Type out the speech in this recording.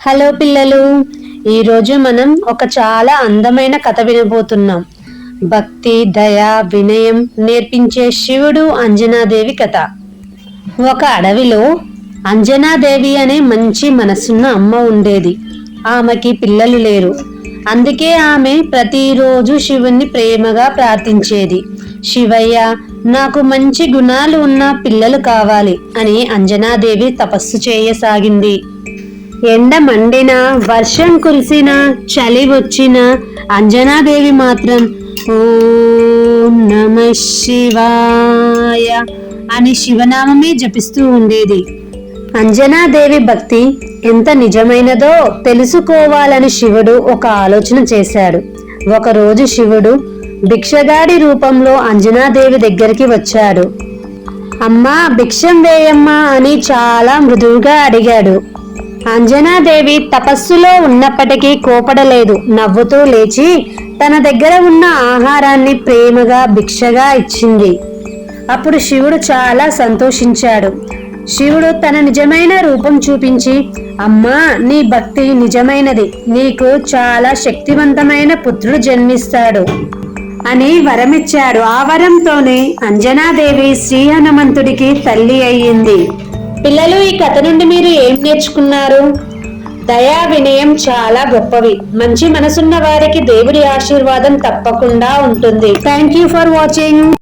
Hello పిల్లలు ఈరోజు మనం ఒక చాలా అందమైన కథ వినబోతున్నాం. భక్తి దయ వినయం నేర్పించే శివుడు అంజనాదేవి కథ. ఒక అడవిలో అంజనాదేవి అనే మంచి మనసున్న అమ్మ ఉండేది. ఆమెకి పిల్లలు లేరు. అందుకే ఆమె ప్రతిరోజు శివుణ్ణి ప్రేమగా ప్రార్థించేది. శివయ్య నాకు మంచి గుణాలు ఉన్న పిల్లలు కావాలి అని అంజనాదేవి తపస్సు చేయసాగింది. ఎండ మండిన వర్షం కురిసిన చలి వచ్చిన అంజనాదేవి మాత్రం ఓం నమ శివాయ అని శివనామమే జపిస్తూ ఉండేది. అంజనాదేవి భక్తి ఎంత నిజమైనదో తెలుసుకోవాలని శివుడు ఒక ఆలోచన చేశాడు. ఒకరోజు శివుడు భిక్షగాడి రూపంలో అంజనాదేవి దగ్గరికి వచ్చాడు. అమ్మా భిక్షం వేయమ్మా అని చాలా మృదువుగా అడిగాడు. అంజనాదేవి తపస్సులో ఉన్నప్పటికీ కోపడలేదు. నవ్వుతూ లేచి తన దగ్గర ఉన్న ఆహారాన్ని ప్రేమగా భిక్షగా ఇచ్చింది. అప్పుడు శివుడు చాలా సంతోషించాడు. శివుడు తన నిజమైన రూపం చూపించి అమ్మా నీ భక్తి నిజమైనది. నీకు చాలా శక్తివంతమైన పుత్రుడు జన్మిస్తాడు అని వరమిచ్చాడు. ఆ వరంతోనే అంజనాదేవి శ్రీ హనుమంతుడికి తల్లి అయ్యింది. పిల్లలు ఈ కథ నుండి మీరు ఏం నేర్చుకున్నారు? దయా వినయం చాలా గొప్పవి. మంచి మనసున్న వారికి దేవుడి ఆశీర్వాదం తప్పకుండా ఉంటుంది. Thank you for watching